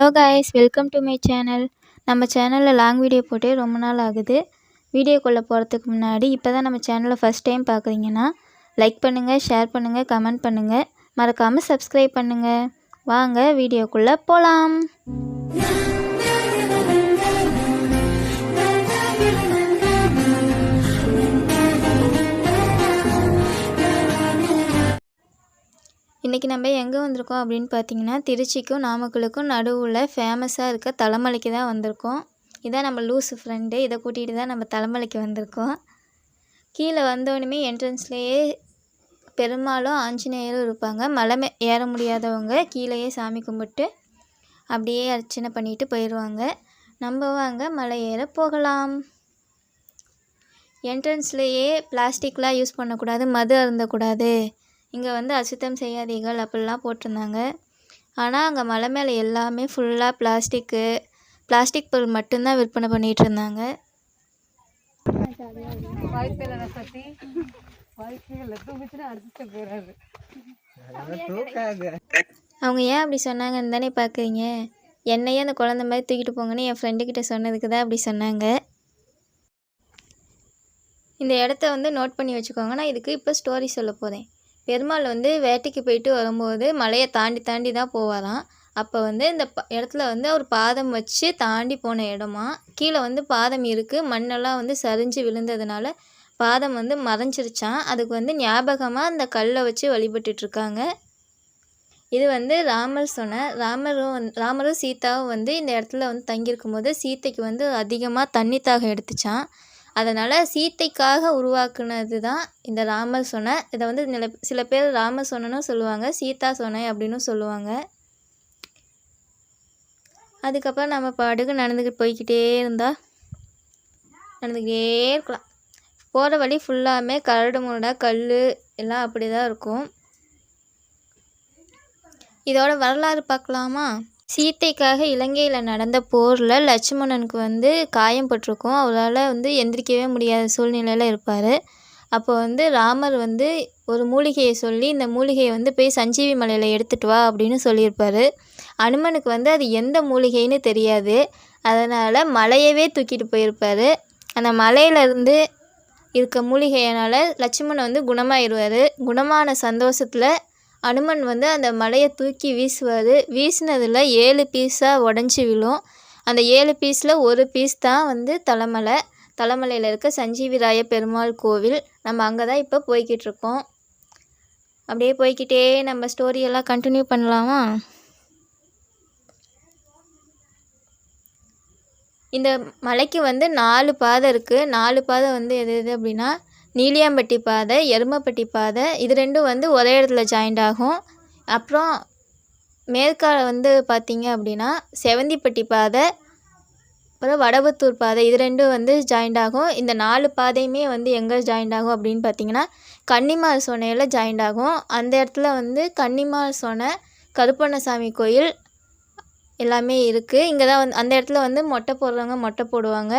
Hello guys welcome to my channel நம்ம சேனலில் long video போட்டே ரொம்ப நாள் ஆகுது. வீடியோக்குள்ளே போகிறதுக்கு முன்னாடி இப்போ தான் நம்ம சேனலை ஃபஸ்ட் டைம் பார்க்குறீங்கன்னா லைக் பண்ணுங்கள் ஷேர் பண்ணுங்கள் கமெண்ட் பண்ணுங்கள் மறக்காமல் சப்ஸ்கிரைப் பண்ணுங்கள் வாங்க வீடியோக்குள்ளே போகலாம் இன்றைக்கி நம்ம எங்கே வந்திருக்கோம் அப்படின்னு பார்த்தீங்கன்னா திருச்சிக்கும் நாமக்கலுக்கும் நடுவில் ஃபேமஸாக இருக்க தலைமலைக்கு தான் வந்திருக்கோம். இதான் நம்ம லூஸு ஃப்ரெண்டு இதை கூட்டிகிட்டு தான் நம்ம தலைமலைக்கு வந்திருக்கோம். கீழே வந்தோடனே என்ட்ரன்ஸ்லேயே பெருமாளும் ஆஞ்சநேயரும் இருப்பாங்க. மலை மே ஏற முடியாதவங்க கீழேயே சாமி கும்பிட்டு அப்படியே அர்ச்சனை பண்ணிட்டு போயிடுவாங்க நம்ம வாங்க மலை ஏற போகலாம். என்ட்ரன்ஸ்லேயே பிளாஸ்டிக்லாம் யூஸ் பண்ணக்கூடாது மது அருந்தக்கூடாது. இங்கே வந்து அசுத்தம் செய்யாதீர்கள் அப்படிலாம் போட்டிருந்தாங்க. ஆனால் அங்கே மலை மேலே எல்லாமே ஃபுல்லாக பிளாஸ்டிக்கு பிளாஸ்டிக் பொருள் மட்டும்தான் விற்பனை பண்ணிகிட்டு இருந்தாங்க. அவங்க ஏன் அப்படி சொன்னாங்கன்னு தானே பார்க்குறீங்க? என்னையே அந்த குழந்த மாதிரி தூக்கிட்டு போங்கன்னு என் ஃப்ரெண்டுக்கிட்ட சொன்னதுக்கு தான் அப்படி சொன்னாங்க. இந்த இடத்த வந்து நோட் பண்ணி வச்சுக்கோங்க. நான் இதுக்கு இப்போ ஸ்டோரி சொல்ல போகிறேன் பெருமாள் வந்து வேட்டைக்கு போயிட்டு வரும்போது மலையை தாண்டி தாண்டி தான் போவாராம். அப்போ வந்து இந்த ப இடத்துல வந்து அவர் பாதம் வச்சு தாண்டி போன இடமா? கீழே வந்து பாதம் இருக்குது மண்ணெல்லாம் வந்து சரிஞ்சு விழுந்ததுனால பாதம் வந்து மறைஞ்சிருச்சான் அதுக்கு வந்து ஞாபகமாக அந்த கல்லை வச்சு வழிபட்டுட்ருக்காங்க. இது வந்து ராமர் சொன்ன ராமரும் ராமரும் சீதாவும் வந்து இந்த இடத்துல வந்து தங்கியிருக்கும் போது சீதைக்கு வந்து அதிகமாக தண்ணி தாகம் எடுத்துச்சான் அதனால் சீத்தைக்காக உருவாக்குனது தான் இந்த ராமர் சொன்ன இதை வந்து நில சில பேர் ராமர் சொன்னனும் சொல்லுவாங்க சீதா சொன்ன அப்படின்னும் சொல்லுவாங்க. அதுக்கப்புறம் நம்ம பாடுக்கு நடந்துக்கிட்டு போய்க்கிட்டே இருந்தால் நடந்துக்கிட்டே இருக்கலாம். போகிற வழி ஃபுல்லாமே கரடு முரடாக கல் எல்லாம் அப்படி தான் இருக்கும். இதோட வரலாறு பார்க்கலாமா? சீத்தைக்காக இலங்கையில் நடந்த போரில் லட்சுமணனுக்கு வந்து காயம் பட்டிருக்கும். அவரால் வந்து எந்திரிக்கவே முடியாத சூழ்நிலையில் இருப்பார். அப்போ வந்து ராமர் வந்து ஒரு மூலிகையை சொல்லி இந்த மூலிகையை வந்து போய் சஞ்சீவி மலையில் எடுத்துகிட்டு வா அப்படின்னு சொல்லியிருப்பார். அனுமனுக்கு வந்து அது எந்த மூலிகைன்னு தெரியாது. அதனால் மலையவே தூக்கிட்டு போயிருப்பார். அந்த மலையிலேருந்து இருக்க மூலிகையினால் லட்சுமணன் வந்து குணமாயிடுவார் குணமான சந்தோஷத்தில் அனுமன் வந்து அந்த மலையை தூக்கி வீசுவார் வீசினதில் ஏழு பீஸாக உடஞ்சி விழும். அந்த ஏழு பீஸில் ஒரு பீஸ் தான் வந்து தலைமலை. தலைமலையில் இருக்க சஞ்சீவிராய பெருமாள் கோவில். நம்ம அங்கே தான் இப்போ போய்கிட்டு இருக்கோம். அப்படியே போய்க்கிட்டே நம்ம ஸ்டோரியெல்லாம் கண்டினியூ பண்ணலாமா? இந்த மலைக்கு வந்து நாலு பாதை இருக்குது நாலு பாதை வந்து எது எது அப்படின்னா நீலியாம்பட்டி பாதை எருமப்பட்டி பாதை இது ரெண்டும் வந்து ஒரே இடத்துல ஜாயிண்ட் ஆகும். அப்புறம் மேற்கால வந்து பார்த்திங்க அப்படின்னா செவந்திப்பட்டி பாதை அப்புறம் வடபத்தூர் பாதை இது ரெண்டும் வந்து ஜாயிண்ட் ஆகும். இந்த நாலு பாதையுமே வந்து எங்கே ஜாயிண்ட் ஆகும் அப்படின்னு பார்த்தீங்கன்னா கன்னிமார் சோனையில் ஜாயிண்ட் ஆகும். அந்த இடத்துல வந்து கன்னிமார் சோனை கருப்பண்ணசாமி கோயில் எல்லாமே இருக்குது இங்கே தான் வந்து அந்த இடத்துல வந்து மொட்டை போடுறவங்க மொட்டை போடுவாங்க.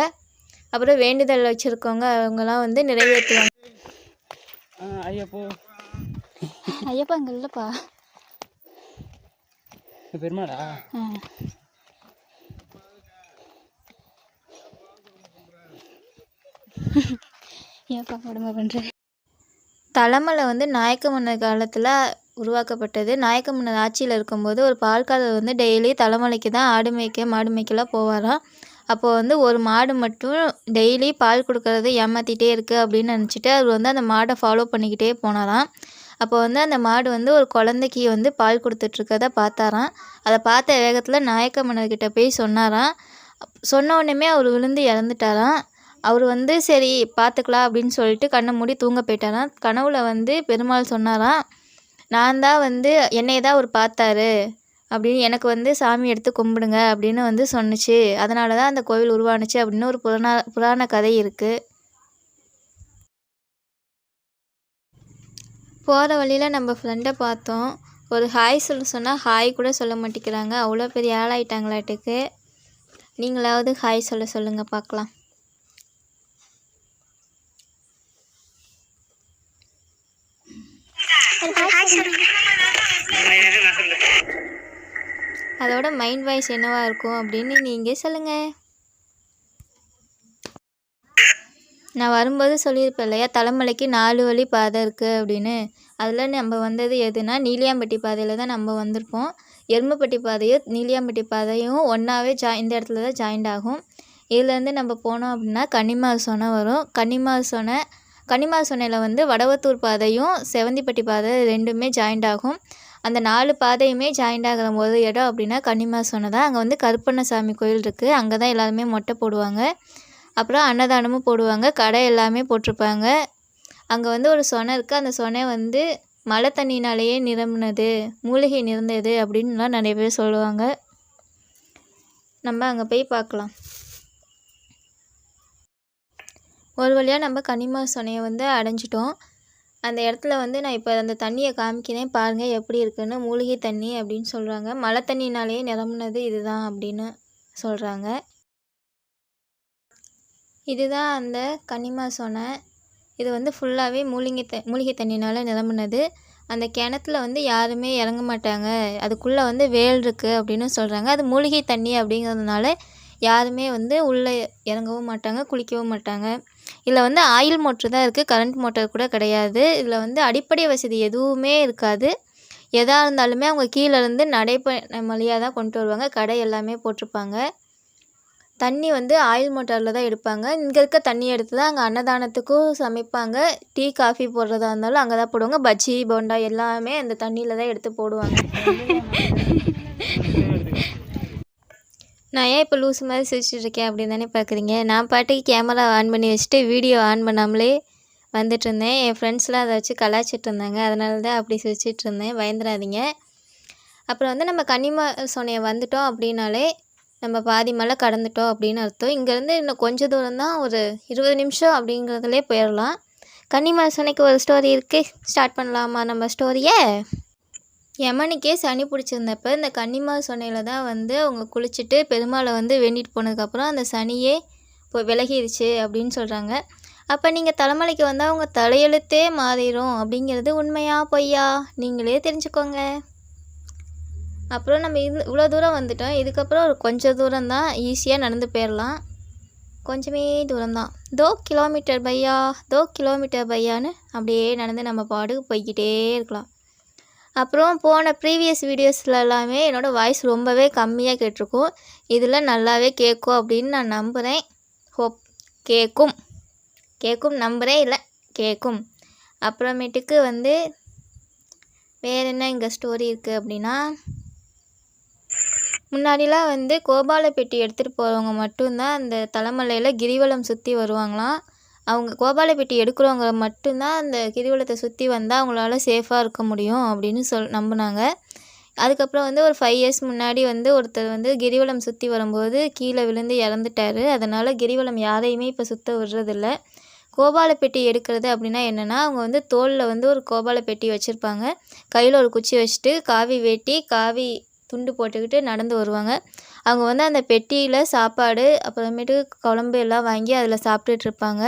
அப்புறம் வேண்டுதல் வச்சுருக்கவங்க அவங்கெல்லாம் வந்து நிறைவேற்றுவாங்க. ஐயப்போ. ஐயப்பா அங்கே இல்லைப்பா பெருமாடா ஏன்ப்பா கொடுமை பண்ணுற தலைமலை வந்து நாயக்க மன்னர் காலத்தில் உருவாக்கப்பட்டது. நாயக்க மன்னர் ஆட்சியில் இருக்கும்போது ஒரு பால்காரர் வந்து டெய்லி தலைமலைக்கு தான் ஆடு மேய்க்க மாடு மேய்க்கலாம் போவாராம். அப்போது வந்து ஒரு மாடு மட்டும் டெய்லி பால் கொடுக்கறது ஏமாற்றிட்டே இருக்குது அப்படின்னு நினச்சிட்டு அவர் வந்து அந்த மாடை ஃபாலோ பண்ணிக்கிட்டே போனாராம். அப்போ வந்து அந்த மாடு வந்து ஒரு குழந்தைக்கு வந்து பால் கொடுத்துட்ருக்கத பார்த்தாராம். அதை பார்த்த வேகத்தில் நாயக்க மன்னர்கிட்ட போய் சொன்னாராம். சொன்ன உடனே அவர் விழுந்து இறந்துட்டாராம். அவர் வந்து சரி பார்த்துக்கலாம் அப்படின்னு சொல்லிட்டு கண்ணை மூடி தூங்க போயிட்டாராம். கனவுல வந்து பெருமாள் சொன்னாராம் நான் தான் வந்து என்னை தான் அவர் பார்த்தாரு. அப்படின்னு எனக்கு வந்து சாமி எடுத்து கும்பிடுங்க அப்படின்னு வந்து சொன்னுச்சு. அதனால தான் அந்த கோவில் உருவானுச்சு அப்படின்னு ஒரு புராண புராண கதை இருக்குது போகிற வழியில் நம்ம ஃப்ரெண்டை பார்த்தோம். ஒரு ஹாய் சொல்ல சொன்னால் ஹாய் கூட சொல்ல மாட்டேங்கிறாங்க. அவ்வளோ பெரிய ஆளாயிட்டாங்களாட்டுக்கு நீங்களாவது ஹாய் சொல்ல சொல்லுங்கள் பார்க்கலாம். அதோட மைண்ட் வாய்ஸ் என்னவாக இருக்கும் அப்படின்னு நீங்கள் சொல்லுங்கள் நான் வரும்போது சொல்லியிருப்பேன் இல்லையா தலைமலைக்கு நாலு வழி பாதை இருக்குது அப்படின்னு. அதில் நம்ம வந்தது எதுனா நீலியாம்பட்டி பாதையில் தான் நம்ம வந்திருப்போம். எருமப்பட்டி பாதையும் நீலியாம்பட்டி பாதையும் ஒன்றாவே ஜா இந்த இடத்துல தான் ஜாயிண்ட் ஆகும். இதுலேருந்து நம்ம போனோம் அப்படின்னா கன்னிமார் சொனை வரும். கன்னிமார் சொனை கன்னிமார் சோனையில் வந்து வடவத்தூர் பாதையும் செவந்திப்பட்டி பாதை ரெண்டுமே ஜாயிண்ட் ஆகும். அந்த நாலு பாதையுமே ஜாயிண்ட் ஆகிற போது இடம் அப்படின்னா கன்னிமா சொன்னதான் அங்கே வந்து கருப்பண்ணசாமி கோயில் இருக்குது அங்கே தான் எல்லாருமே மொட்டை போடுவாங்க. அப்புறம் அன்னதானமும் போடுவாங்க. கடை எல்லாமே போட்டிருப்பாங்க. அங்கே வந்து ஒரு சொனை இருக்குது அந்த சொனை வந்து மழை தண்ணினாலேயே நிரம்பினது மூலிகை நிறந்தது அப்படின்லாம் நிறைய பேர் சொல்லுவாங்க. நம்ம அங்கே போய் பார்க்கலாம். ஒரு வழியாக நம்ம கனிமா சொனையை வந்து அடைஞ்சிட்டோம். அந்த இடத்துல வந்து நான் இப்போ அந்த தண்ணியை காமிக்கிறேன். பாருங்கள் எப்படி இருக்குன்னு. மூலிகை தண்ணி அப்படின்னு சொல்கிறாங்க மழை தண்ணினாலேயே நிரம்பினது இதுதான் அப்படின்னு சொல்கிறாங்க இதுதான் அந்த கனிமா சொன்ன. இது வந்து ஃபுல்லாகவே மூலிகை த மூலிகை தண்ணினால் நிரம்பினது. அந்த கிணத்துல வந்து யாருமே இறங்க மாட்டாங்க. அதுக்குள்ளே வந்து வேல் இருக்குது அப்படின்னு சொல்கிறாங்க அது மூலிகை தண்ணி அப்படிங்கிறதுனால யாருமே வந்து உள்ளே இறங்கவும் மாட்டாங்க குளிக்கவும் மாட்டாங்க. இதில் வந்து ஆயில் மோட்ரு தான் இருக்குது. கரண்ட் மோட்டர் கூட கிடையாது. இதில் வந்து அடிப்படை வசதி எதுவுமே இருக்காது. எதாக இருந்தாலுமே அவங்க கீழேருந்து நடைப்ப வழியாக தான் கொண்டு வருவாங்க. கடை எல்லாமே போட்டிருப்பாங்க. தண்ணி வந்து ஆயில் மோட்டாரில் தான் எடுப்பாங்க. இங்கே இருக்க தண்ணி எடுத்து தான் அங்கே அன்னதானத்துக்கும் சமைப்பாங்க. டீ காஃபி போடுறதா இருந்தாலும் அங்கே தான் போடுவாங்க. பஜ்ஜி போண்டா எல்லாமே அந்த தண்ணியில் தான் எடுத்து போடுவாங்க. நான் ஏன் இப்போ லூஸ் மாதிரி சிரிச்சிட்டு இருக்கேன் அப்படின்னு தானே பார்க்குறீங்க நான் பாட்டுக்கு கேமரா ஆன் பண்ணி வச்சுட்டு வீடியோ ஆன் பண்ணாமலே வந்துட்டு இருந்தேன். என் ஃப்ரெண்ட்ஸ்லாம் அதை வச்சு கலாச்சிட்டு இருந்தாங்க. அதனால தான் அப்படி சிரிச்சிட்டு இருந்தேன். பயந்துடாதீங்க. அப்புறம் வந்து நம்ம கன்னிமா சோனையை வந்துட்டோம் அப்படின்னாலே நம்ம பாதி மலை கடந்துட்டோம் அப்படின்னு அர்த்தம். இங்கேருந்து இன்னும் கொஞ்சம் தூரம் தான் ஒரு இருபது நிமிஷம் அப்படிங்கிறதுலே போயிடலாம். கன்னிமா சோனைக்கு ஒரு ஸ்டோரி இருக்குது ஸ்டார்ட் பண்ணலாமா நம்ம ஸ்டோரியை யமனுக்கே சனி பிடிச்சிருந்தப்ப இந்த கன்னிமா சொன்னையில் தான் வந்து அவங்க குளிச்சுட்டு பெருமாளை வந்து வேண்டிட்டு போனதுக்கப்புறம் அந்த சனியே இப்போ விலகிருச்சு அப்படின்னு சொல்கிறாங்க அப்போ நீங்கள் தலைமலைக்கு வந்தால் உங்கள் தலையெழுத்தே மாறிடும் அப்படிங்கிறது உண்மையா பொய்யா? நீங்களே தெரிஞ்சுக்கோங்க. அப்புறம் நம்ம இது இவ்வளோ தூரம் வந்துட்டோம். இதுக்கப்புறம் ஒரு கொஞ்சம் தூரம் தான் ஈஸியாக நடந்து போயிடலாம் கொஞ்சமே தூரம்தான். தோ கிலோமீட்டர் பையா? தோ கிலோமீட்டர் பையான்னு அப்படியே நடந்து நம்ம பாடு போய்க்கிட்டே இருக்கலாம். அப்புறம் போன ப்ரீவியஸ் வீடியோஸில் எல்லாமே என்னோடய வாய்ஸ் ரொம்பவே கம்மியாக கேட்டிருக்கும். இதில் நல்லாவே கேட்கும் அப்படின்னு நான் நம்புகிறேன் ஹோப் கேட்கும் கேட்கும் நம்புகிறேன் இல்லை கேட்கும் அப்புறமேட்டுக்கு வந்து வேறு என்ன இங்கே ஸ்டோரி இருக்குது அப்படின்னா முன்னாடிலாம் வந்து கோபாலப்பெட்டி எடுத்துகிட்டு போகிறவங்க மட்டும்தான் அந்த தலைமலையில் கிரிவலம் சுற்றி வருவாங்களாம். அவங்க கோபாலப்பெட்டி எடுக்கிறவங்க மட்டும்தான் அந்த கிரிவலத்தை சுற்றி வந்தால் அவங்களால சேஃபாக இருக்க முடியும் அப்படின்னு சொல் நம்பினாங்க. அதுக்கப்புறம் வந்து ஒரு ஃபைவ் இயர்ஸ் முன்னாடி வந்து ஒருத்தர் வந்து கிரிவலம் சுற்றி வரும்போது கீழே விழுந்து இறந்துட்டாரு. அதனால் கிரிவலம் யாரையுமே இப்போ சுற்ற விடுறதில்ல. கோபாலப்பெட்டி எடுக்கிறது அப்படின்னா என்னென்னா அவங்க வந்து தோளில் வந்து ஒரு கோபாலப்பெட்டி வச்சுருப்பாங்க. கையில் ஒரு குச்சி வச்சுட்டு காவி வேட்டி காவி துண்டு போட்டுக்கிட்டு நடந்து வருவாங்க. அவங்க வந்து அந்த பெட்டியில் சாப்பாடு அப்புறமேட்டு குழம்பு எல்லாம் வாங்கி அதில் சாப்பிட்டுட்டு இருப்பாங்க.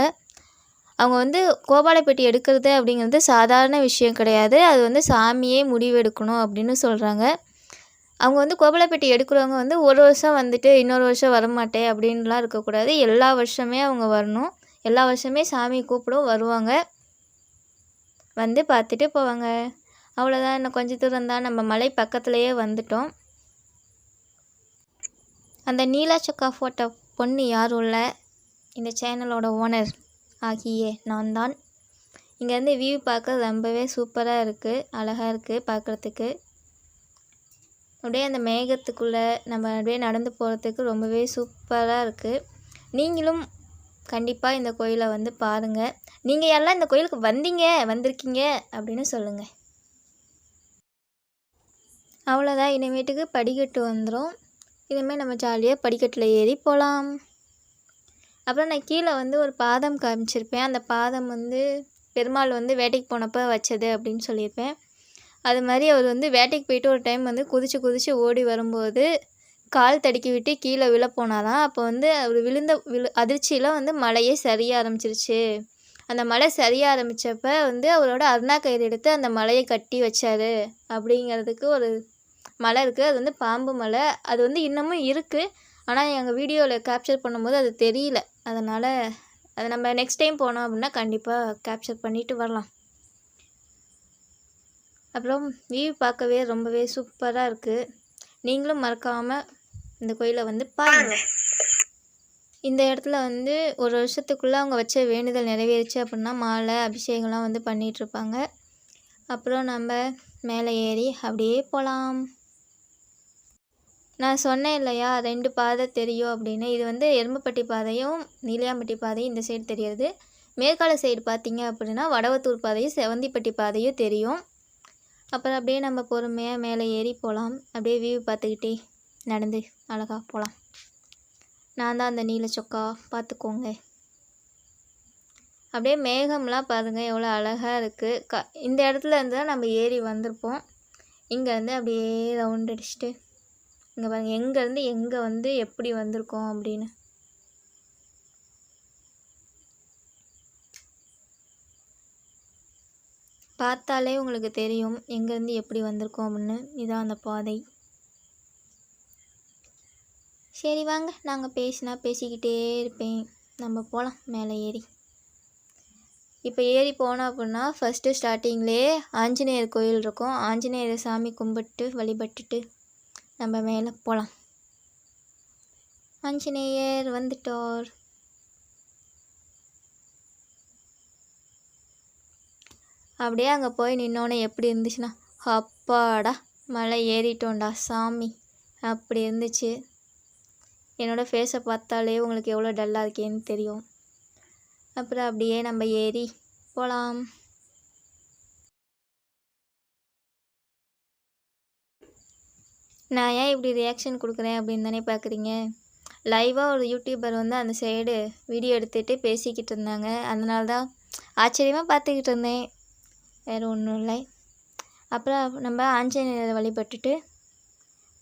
அவங்க வந்து கோபாலப்பெட்டி எடுக்கிறது அப்படிங்கிறது சாதாரண விஷயம் கிடையாது. அது வந்து சாமியே முடிவெடுக்கணும் அப்படின்னு சொல்கிறாங்க அவங்க வந்து கோபாலப்பெட்டி எடுக்கிறவங்க வந்து ஒரு வருஷம் வந்துட்டு இன்னொரு வருஷம் வரமாட்டேன் அப்படின்லாம் இருக்கக்கூடாது. எல்லா வருஷமே அவங்க வரணும். எல்லா வருஷமே சாமி கூப்பிடும் வருவாங்க. வந்து பார்த்துட்டு போவாங்க. அவ்வளோதான் இன்னும் கொஞ்சம் தூரம் தான் நம்ம மலை பக்கத்துலேயே வந்துட்டோம். அந்த நீலா சொக்கா ஃபோட்டோ பொண்ணு யாரும் இல்லை. இந்த சேனலோட ஓனர் ஆகியே நான் தான் இங்கேருந்து வியூ பார்க்க ரொம்பவே சூப்பராக இருக்குது அழகாக இருக்குது பார்க்குறதுக்கு. அப்படியே அந்த மேகத்துக்குள்ளே நம்ம அப்படியே நடந்து போகிறதுக்கு ரொம்பவே சூப்பராக இருக்குது நீங்களும் கண்டிப்பாக இந்த கோயிலை வந்து பாருங்கள் நீங்கள் எல்லாம் இந்த கோயிலுக்கு வந்தீங்க வந்திருக்கீங்க அப்படின்னு சொல்லுங்கள் அவ்வளோதான் இனிமேட்டுக்கு படிக்கட்டு வந்துடும் இனிமேல் நம்ம ஜாலியாக படிக்கட்டில் ஏறி போகலாம் அப்புறம் நான் கீழே வந்து ஒரு பாதம் காமிச்சிருப்பேன். அந்த பாதம் வந்து பெருமாள் வந்து வேட்டைக்கு போனப்போ வச்சது அப்படின்னு சொல்லியிருப்பேன். அது மாதிரி அவர் வந்து வேட்டைக்கு போயிட்டு ஒரு டைம் வந்து குதிச்சு குதிச்சு ஓடி வரும்போது கால் தடுக்கி விட்டு கீழே விழ அப்போ வந்து அவர் விழுந்த விழு அதிர்ச்சியில் வந்து மழையே சரிய ஆரம்பிச்சிருச்சு. அந்த மழை சரிய ஆரம்பித்தப்ப வந்து அவரோட அருணா கயிறு எடுத்து அந்த மலையை கட்டி வச்சாரு. அப்படிங்கிறதுக்கு ஒரு மலை இருக்குது அது வந்து பாம்பு மலை. அது வந்து இன்னமும் இருக்குது ஆனால் எங்கள் வீடியோவில் கேப்சர் பண்ணும்போது அது தெரியல. அதனால் அதை நம்ம நெக்ஸ்ட் டைம் போனோம் அப்படின்னா கண்டிப்பாக கேப்சர் பண்ணிவிட்டு வரலாம். அப்புறம் வியூ பார்க்கவே ரொம்பவே சூப்பராக இருக்குது நீங்களும் மறக்காமல் இந்த கோயிலை வந்து பாருங்கள் இந்த இடத்துல வந்து ஒரு வருஷத்துக்குள்ளே அவங்க வச்ச வேண்டுதல் நிறைவேறுச்சு அப்படின்னா மாலை அபிஷேகம்லாம் வந்து பண்ணிகிட்ருப்பாங்க அப்புறம் நம்ம மேலே ஏறி அப்படியே போகலாம் நான் சொன்னேன் இல்லையா ரெண்டு பாதை தெரியும் அப்படின்னு. இது வந்து எறும்புப்பட்டி பாதையும் நீலியாம்பட்டி பாதையும் இந்த சைடு தெரியுது. மேற்கால சைடு பார்த்தீங்க அப்படின்னா வடவத்தூர் பாதையும் செவந்திப்பட்டி பாதையும் தெரியும். அப்புறம் அப்படியே நம்ம பொறுமையாக மேலே ஏறி போகலாம் அப்படியே வியூ பார்த்துக்கிட்டே நடந்து அழகாக போகலாம் நான் தான் அந்த நீல சொக்கா பார்த்துக்கோங்க. அப்படியே மேகம்லாம் பாருங்கள் எவ்வளோ அழகாக இருக்குது க இந்த இடத்துல இருந்து தான் நம்ம ஏறி வந்திருப்போம். இங்கேருந்து அப்படியே ரவுண்ட் அடிச்சுட்டு இங்கே பாருங்கள் எங்கேருந்து எங்கே வந்து எப்படி வந்திருக்கோம் அப்படின்னு. பார்த்தாலே உங்களுக்கு தெரியும் எங்கேருந்து எப்படி வந்திருக்கோம் அப்படின்னு. இதான் அந்த பாதை. சரி வாங்க. நாங்கள் பேசினா பேசிக்கிட்டே இருப்பேன். நம்ம போகலாம் மேலே ஏறி. இப்போ ஏறி போனோம் அப்படின்னா ஃபஸ்ட்டு ஸ்டார்டிங்லேயே ஆஞ்சநேயர் கோயில் இருக்கும். ஆஞ்சநேயர் சாமி கும்பிட்டு வழிபட்டுட்டு நம்ம மேலே போகலாம் ஆஞ்சநேயர் வந்துட்டார். அப்படியே அங்கே போய் நின்னோன்னே எப்படி இருந்துச்சுன்னா அப்பாடா மலை ஏறிட்டோம்டா சாமி. அப்படி இருந்துச்சு. என்னோடய ஃபேஸை பார்த்தாலே உங்களுக்கு எவ்வளோ டல்லாக இருக்கேன்னு தெரியும். அப்புறம் அப்படியே நம்ம ஏறி போகலாம் நான் ஏன் இப்படி ரியாக்ஷன் கொடுக்குறேன் அப்படின்னு தானே பார்க்குறீங்க? லைவாக ஒரு யூடியூபர் வந்து அந்த சைடு வீடியோ எடுத்துகிட்டு பேசிக்கிட்டு இருந்தாங்க. அதனால தான் ஆச்சரியமாக பார்த்துக்கிட்டு இருந்தேன். வேறு ஒன்றும் இல்லை. அப்புறம் நம்ம ஆஞ்சநேயரை வழிபட்டுட்டு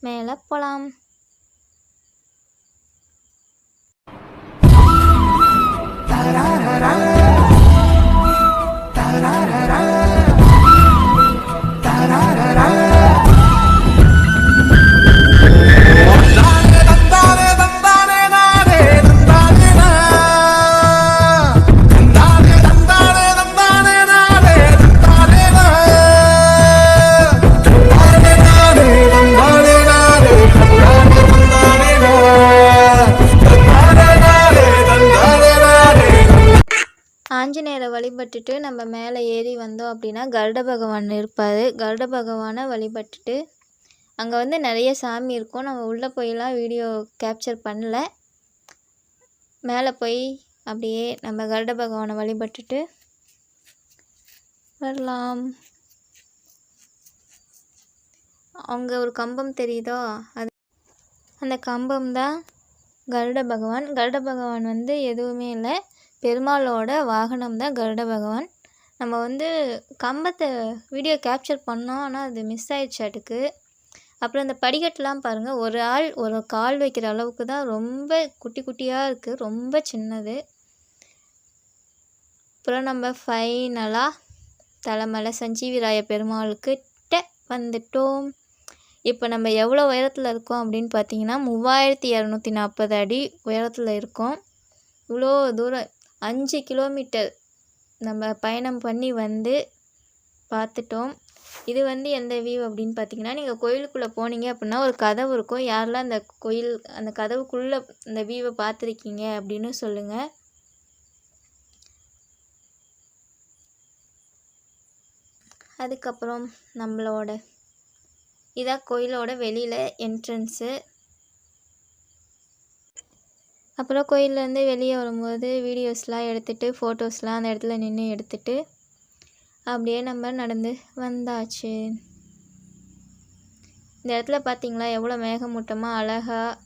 மேலே போகலாம். தந்தானே வழிபட்டுட்டு நம்ம மேலே ஏறி வந்தோம் அப்படின்னா கருட பகவான் இருப்பார். கருட பகவானை வழிபட்டுட்டு அங்கே வந்து நிறைய சாமி இருக்கும். நம்ம உள்ளே போயெல்லாம் வீடியோ கேப்சர் பண்ணல. மேலே போய் அப்படியே நம்ம கருட பகவானை வழிபட்டுட்டு வரலாம். அங்கே ஒரு கம்பம் தெரியுதோ? அது அந்த கம்பம் தான் கருட பகவான். கருட பகவான் வந்து எதுவுமே இல்லை. பெருமாளோட வாகனம் தான் கருட பகவான். நம்ம வந்து கம்பத்தை வீடியோ கேப்சர் பண்ணோம் ஆனால் அது மிஸ் ஆயிடுச்சாட்டுக்கு அப்புறம் அந்த படிக்கட்டுலாம் பாருங்கள் ஒரு ஆள் ஒரு கால் வைக்கிற அளவுக்கு தான் ரொம்ப குட்டி குட்டியாக இருக்குது ரொம்ப சின்னது. அப்புறம் நம்ம ஃபைனலாக தலைமலை சஞ்சீவிராய பெருமாளுக்கிட்ட வந்துட்டோம். இப்போ நம்ம எவ்வளோ உயரத்தில் இருக்கோம் அப்படின்னு பார்த்தீங்கன்னா மூவாயிரத்தி இரநூத்தி நாற்பது அடி உயரத்தில் இருக்கோம். இவ்வளோ தூரம் அஞ்சு கிலோமீட்டர் நம்ம பயணம் பண்ணி வந்து பார்த்துட்டோம். இது வந்து எந்த வியூ அப்படின்னு பார்த்தீங்கன்னா நீங்கள் கோயிலுக்குள்ளே போனீங்க அப்படின்னா ஒரு கதவு இருக்கும். யாரெல்லாம் அந்த கோயில் அந்த கதவுக்குள்ளே அந்த வியூவை பார்த்துருக்கீங்க அப்படின்னு சொல்லுங்கள் அதுக்கப்புறம் நம்மளோட இதான் கோயிலோட வெளியில் என்ட்ரன்ஸு அப்புறம் கோயிலேருந்து வெளியே வரும்போது வீடியோஸ்லாம் எடுத்துகிட்டு ஃபோட்டோஸ்லாம் அந்த இடத்துல நின்று எடுத்துகிட்டு அப்படியே நம்ம நடந்து வந்தாச்சு. இந்த இடத்துல பார்த்தீங்களா? எவ்வளோ மேகமூட்டமாக அழகாக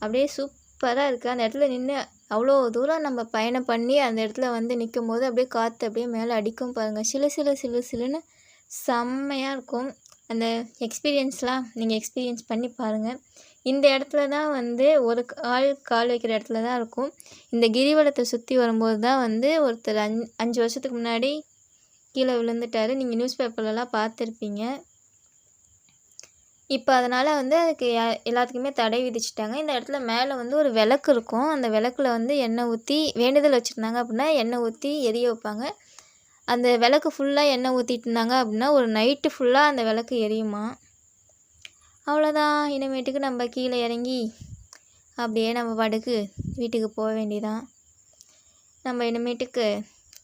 அப்படியே சூப்பராக இருக்குது அந்த இடத்துல நின்று அவ்வளோ தூரம் நம்ம பயணம் பண்ணி அந்த இடத்துல வந்து நிற்கும் போது அப்படியே காற்று அப்படியே மேலே அடிக்கும் பாருங்கள் சிலு சிலு சிலு சிலுன்னு செம்மையாக இருக்கும். அந்த எக்ஸ்பீரியன்ஸ்லாம் நீங்கள் எக்ஸ்பீரியன்ஸ் பண்ணி பாருங்கள் இந்த இடத்துல தான் வந்து ஒரு கால் கால் வைக்கிற இடத்துல தான் இருக்கும். இந்த கிரிவலத்தை சுற்றி வரும்போது தான் வந்து ஒருத்தர் அஞ் அஞ்சு வருஷத்துக்கு முன்னாடி கீழே விழுந்துட்டார். நீங்கள் நியூஸ் பேப்பர்லலாம் பார்த்துருப்பீங்க. இப்போ அதனால் வந்து அதுக்கு எல்லாத்துக்குமே தடை விதிச்சிட்டாங்க. இந்த இடத்துல மேலே வந்து ஒரு விளக்கு இருக்கும். அந்த விளக்குல வந்து எண்ணெய் ஊற்றி வேண்டுதல் வச்சுருந்தாங்க அப்படின்னா எண்ணெய் ஊற்றி எரிய வைப்பாங்க. அந்த விளக்கு ஃபுல்லாக எண்ணெய் ஊற்றிட்டு இருந்தாங்க அப்படின்னா ஒரு நைட்டு ஃபுல்லாக அந்த விளக்கு எரியுமா? அவ்வளோதான். இனிமேட்டுக்கு நம்ம கீழே இறங்கி அப்படியே நம்ம பாட்டுக்கு வீட்டுக்கு போக வேண்டியதான் நம்ம இனிமேட்டுக்கு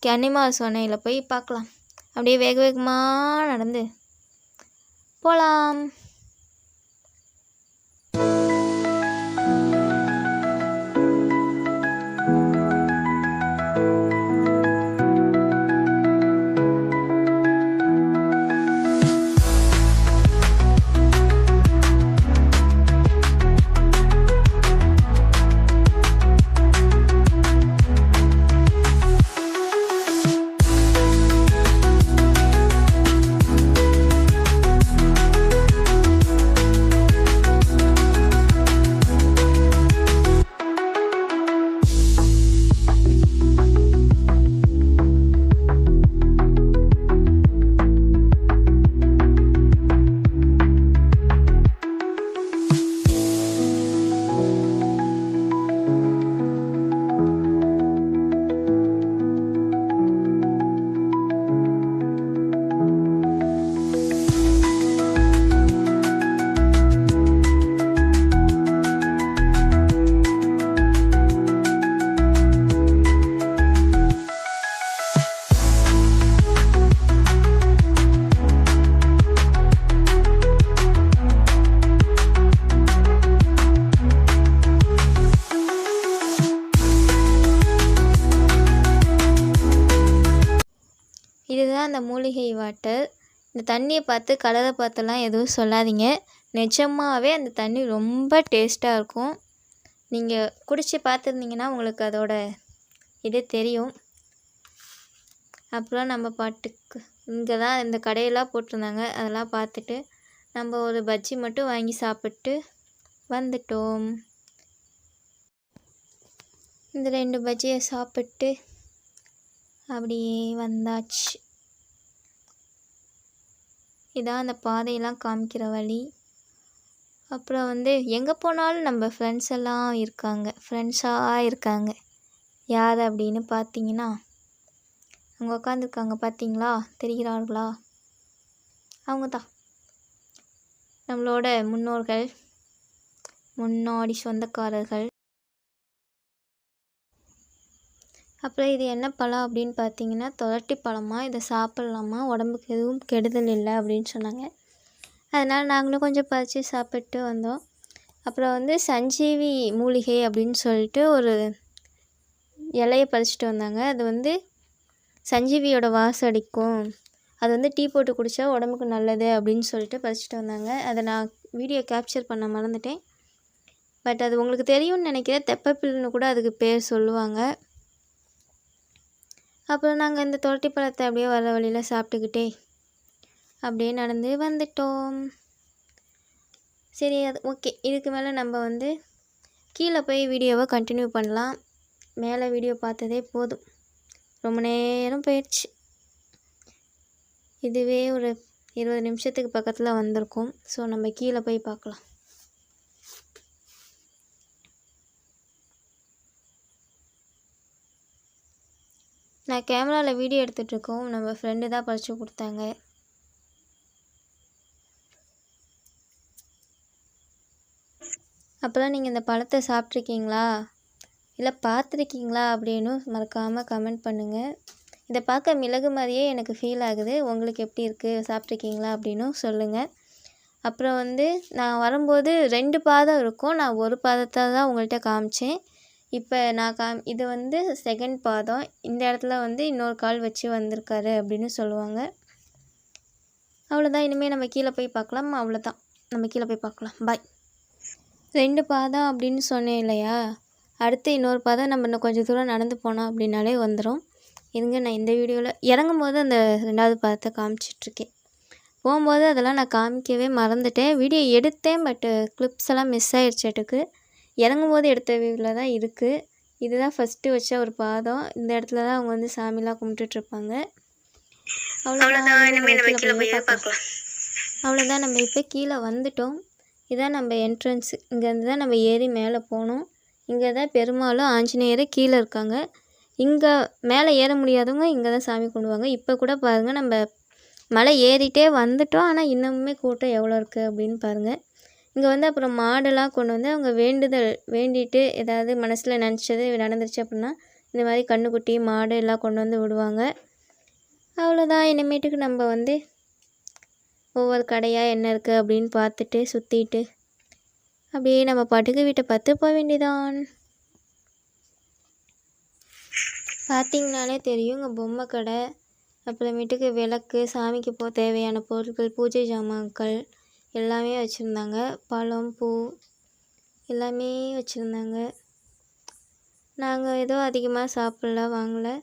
கன்னிமா சொன்னையில் போய் பார்க்கலாம். அப்படியே வேக வேகமாக நடந்து போகலாம் இதுதான் அந்த மூலிகை வாட்டர் இந்த தண்ணியை பார்த்து கலரை பார்த்தெல்லாம் எதுவும் சொல்லாதீங்க. நிஜமாகவே அந்த தண்ணி ரொம்ப டேஸ்ட்டாக இருக்கும். நீங்கள் குடிச்சு பார்த்துருந்தீங்கன்னா உங்களுக்கு அதோட இது தெரியும். அப்புறம் நம்ம பாட்டுக்கு இங்கே தான் இந்த கடையெல்லாம் போட்டிருந்தாங்க. அதெல்லாம் பார்த்துட்டு நம்ம ஒரு பஜ்ஜி மட்டும் வாங்கி சாப்பிட்டு வந்துட்டோம். இந்த ரெண்டு பஜ்ஜியை சாப்பிட்டு அப்படியே வந்தாச்சு. இதான் அந்த பாதையெல்லாம் காமிக்கிற வழி. அப்புறம் வந்து எங்கே போனாலும் நம்ம ஃப்ரெண்ட்ஸ் எல்லாம் இருக்காங்க. ஃப்ரெண்ட்ஸாக இருக்காங்க. யார் அப்படின்னு பார்த்தீங்கன்னா அங்கே உட்காந்துருக்காங்க பார்த்தீங்களா? தெரிகிறார்களா? அவங்க தான் நம்மளோட முன்னோர்கள் முன்னாடி சொந்தக்காரர்கள் அப்புறம் இது என்ன பழம் அப்படின்னு பார்த்தீங்கன்னா தொரட்டி பழமாக இதை சாப்பிட்லாமா? உடம்புக்கு எதுவும் கெடுதல் இல்லை அப்படின்னு சொன்னாங்க. அதனால் நாங்களும் கொஞ்சம் பறித்து சாப்பிட்டு வந்தோம். அப்புறம் வந்து சஞ்சீவி மூலிகை அப்படின்னு சொல்லிட்டு ஒரு இலையை பறிச்சிட்டு வந்தாங்க. அது வந்து சஞ்சீவியோட வாசம் அடிக்கும். அது வந்து டீ போட்டு குடித்தா உடம்புக்கு நல்லது அப்படின்னு சொல்லிட்டு பறிச்சிட்டு வந்தாங்க. அதை நான் வீடியோ கேப்சர் பண்ண மறந்துட்டேன். பட் அது உங்களுக்கு தெரியும்னு நினைக்கிறேன். தெப்பப்பில்னு கூட அதுக்கு பேர் சொல்லுவாங்க. அப்புறம் நாங்கள் இந்த தொரட்டி பழத்தை அப்படியே வர வழியில் சாப்பிட்டுக்கிட்டே அப்படியே நடந்து வந்துட்டோம். சரி அது ஓகே. இதுக்கு மேலே நம்ம வந்து கீழே போய் வீடியோவை கண்டினியூ பண்ணலாம். மேலே வீடியோ பார்த்ததே போதும். ரொம்ப நேரம் போயிடுச்சு. இதுவே ஒரு இருபது நிமிஷத்துக்கு பக்கத்தில் வந்திருக்கும். ஸோ நம்ம கீழே போய் பார்க்கலாம். நான் கேமராவில் வீடியோ எடுத்துகிட்ருக்கோம் நம்ம ஃப்ரெண்டு தான் பறித்து கொடுத்தாங்க. அப்போல்லாம் நீங்கள் இந்த பழத்தை சாப்பிட்ருக்கீங்களா இல்லை பார்த்துருக்கீங்களா அப்படின்னு மறக்காமல் கமெண்ட் பண்ணுங்கள் இதை பார்க்க மிளகு மாதிரியே எனக்கு ஃபீல் ஆகுது. உங்களுக்கு எப்படி இருக்குது சாப்பிட்ருக்கீங்களா அப்படின்னும் சொல்லுங்கள் அப்புறம் வந்து நான் வரும்போது ரெண்டு பாதம் இருக்கும். நான் ஒரு பாதத்தை தான் உங்கள்கிட்ட காமிச்சேன். இப்போ நான் காம் இது வந்து செகண்ட் பாதம். இந்த இடத்துல வந்து இன்னொரு கால் வச்சு வந்திருக்காரு அப்படின்னு சொல்லுவாங்க. அவ்வளோதான் இனிமேல் நம்ம கீழே போய் பார்க்கலாம். அவ்வளோதான் நம்ம கீழே போய் பார்க்கலாம். பாய் ரெண்டு பாதம் அப்படின்னு சொன்னேன் இல்லையா? அடுத்து இன்னொரு பாதம் நம்ம இன்னும் கொஞ்சம் தூரம் நடந்து போனோம் அப்படின்னாலே வந்துடும் இருங்க நான் இந்த வீடியோவில் இறங்கும் போது அந்த ரெண்டாவது பாதத்தை காமிச்சிட்ருக்கேன். போகும்போது அதெல்லாம் நான் காமிக்கவே மறந்துட்டேன். வீடியோ எடுத்தேன் பட்டு கிளிப்ஸ் எல்லாம் மிஸ் ஆகிடுச்சேட்டுக்கு இறங்கும் போது எடுத்த வியூவில் தான் இருக்குது இதுதான் ஃபஸ்ட்டு வச்ச ஒரு பாதம். இந்த இடத்துல தான் அவங்க வந்து சாமிலாம் கும்பிட்டுட்ருப்பாங்க அவ்வளோதான் அவ்வளோதான் நம்ம இப்போ கீழே வந்துட்டோம். இதான் நம்ம என்ட்ரன்ஸ் இங்கேருந்து தான் நம்ம ஏறி மேலே போகணும் இங்கே தான் பெருமாளும் ஆஞ்சநேயரும் கீழே இருக்காங்க. இங்கே மேலே ஏற முடியாதவங்க இங்கே தான் சாமி கும்பிடுவாங்க. இப்போ கூட பாருங்கள் நம்ம மலை ஏறிட்டே வந்துட்டோம். ஆனால் இன்னமுமே கூட்டம் எவ்வளோ இருக்குது அப்படின்னு பாருங்கள் இங்கே வந்து அப்புறம் மாடெல்லாம் கொண்டு வந்து அவங்க வேண்டுதல் வேண்டிட்டு ஏதாவது மனசில் நினச்சது நடந்துருச்சு அப்படின்னா இந்த மாதிரி கன்றுக்குட்டி மாடு எல்லாம் கொண்டு வந்து விடுவாங்க. அவ்வளோதான் இனிமேட்டுக்கு நம்ம வந்து ஒவ்வொரு கடையாக என்ன இருக்குது அப்படின்னு பார்த்துட்டு சுற்றிட்டு அப்படியே நம்ம பாட்டுக்கு வீட்டை பார்த்து போக வேண்டியதான் பார்த்தீங்கனாலே தெரியும் இங்கே பொம்மை கடை அப்புறமேட்டுக்கு விளக்கு சாமிக்கு போக தேவையான பொருட்கள் பூஜை ஜாமான்கள் எல்லாமே வச்சுருந்தாங்க. பழம் பூ எல்லாமே வச்சுருந்தாங்க. நாங்கள் எதுவும் அதிகமாக சாப்பிடல வாங்கலை.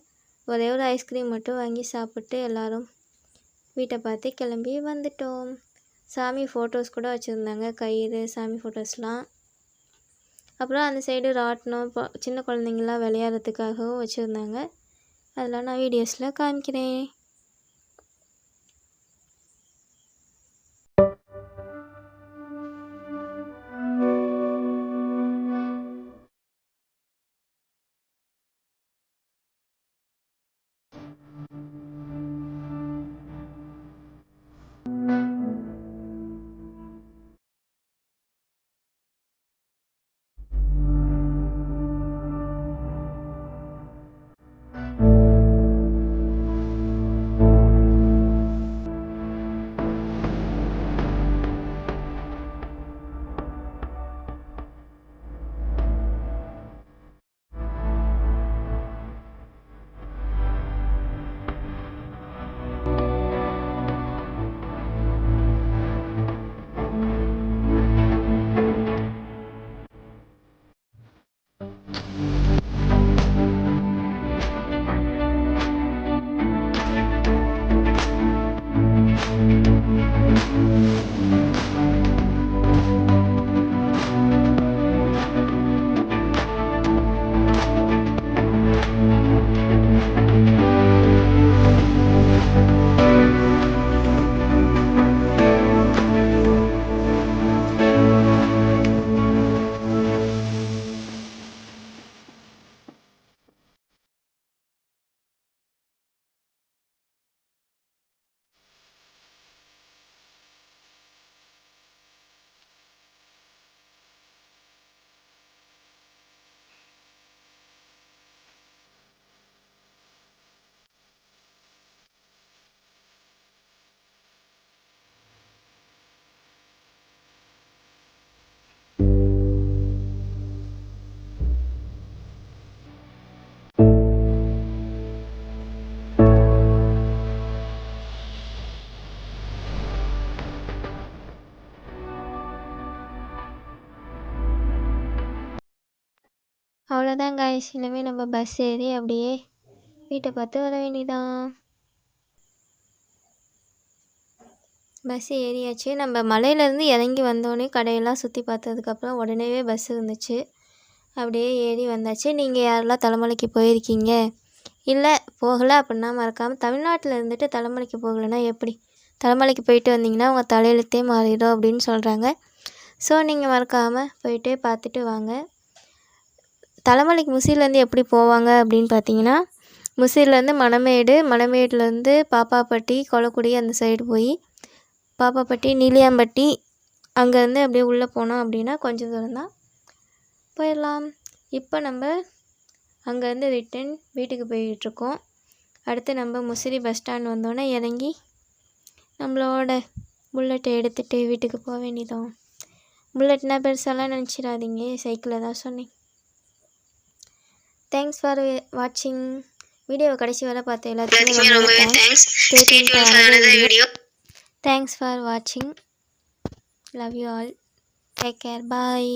ஒரே ஒரு ஐஸ்கிரீம் மட்டும் வாங்கி சாப்பிட்டு எல்லாரும் வீட்டை பார்த்து கிளம்பி வந்துட்டோம். சாமி ஃபோட்டோஸ் கூட வச்சுருந்தாங்க. கயிறு சாமி ஃபோட்டோஸ்லாம் அப்புறம் அந்த சைடு ராட்டினம் சின்ன குழந்தைங்களாம் விளையாடுறதுக்காகவும் வச்சுருந்தாங்க. அதெல்லாம் நான் வீடியோஸில் காமிக்கிறேன். அவ்வளோதான் காய்ஸ் இனிமேல் நம்ம பஸ் ஏறி அப்படியே வீட்டை பார்த்து வர வேண்டியதான் பஸ் ஏறியாச்சு. நம்ம மலையிலேருந்து இறங்கி வந்தோடனே கடையெல்லாம் சுற்றி பார்த்ததுக்கப்புறம் உடனேவே பஸ் இருந்துச்சு. அப்படியே ஏறி வந்தாச்சு. நீங்கள் யாரெல்லாம் தலைமலைக்கு போயிருக்கீங்க? இல்லை போகலை அப்படின்னா மறக்காமல் தமிழ்நாட்டில் இருந்துட்டு தலைமலைக்கு போகலைன்னா எப்படி? தலைமலைக்கு போயிட்டு வந்தீங்கன்னா உங்கள் தலையெழுத்தே மாறிடும் அப்படின்னு சொல்கிறாங்க ஸோ நீங்கள் மறக்காமல் போயிட்டு பார்த்துட்டு வாங்க. தலைமலைக்கு முசிறிலேருந்து எப்படி போவாங்க அப்படின்னு பார்த்தீங்கன்னா முசிறிலேருந்து மணமேடு மணமேடுலேருந்து பாப்பாப்பட்டி கொலக்குடி அந்த சைடு போய் பாப்பாப்பட்டி நீலியாம்பட்டி அங்கேருந்து அப்படியே உள்ளே போனோம் அப்படின்னா கொஞ்சம் தூரம் தான் போயிடலாம். இப்போ நம்ம அங்கேருந்து ரிட்டன் வீட்டுக்கு போயிட்டுருக்கோம். அடுத்து நம்ம முசிறி பஸ் ஸ்டாண்ட் வந்தோடனே இறங்கி நம்மளோட புல்லட்டை எடுத்துகிட்டு வீட்டுக்கு போக வேண்டியதான் புல்லட்னா பெருசாலாம் நினச்சிடாதீங்க சைக்கிளை தான் சொன்னேன். தேங்க்ஸ் ஃபார் வாட்சிங் வீடியோவை கடைசி வரை பார்த்த எல்லாத்துக்குமே ரொம்ப தேங்க்ஸ் வீடியோ தேங்க்ஸ் ஃபார் வாட்சிங் love you all take care bye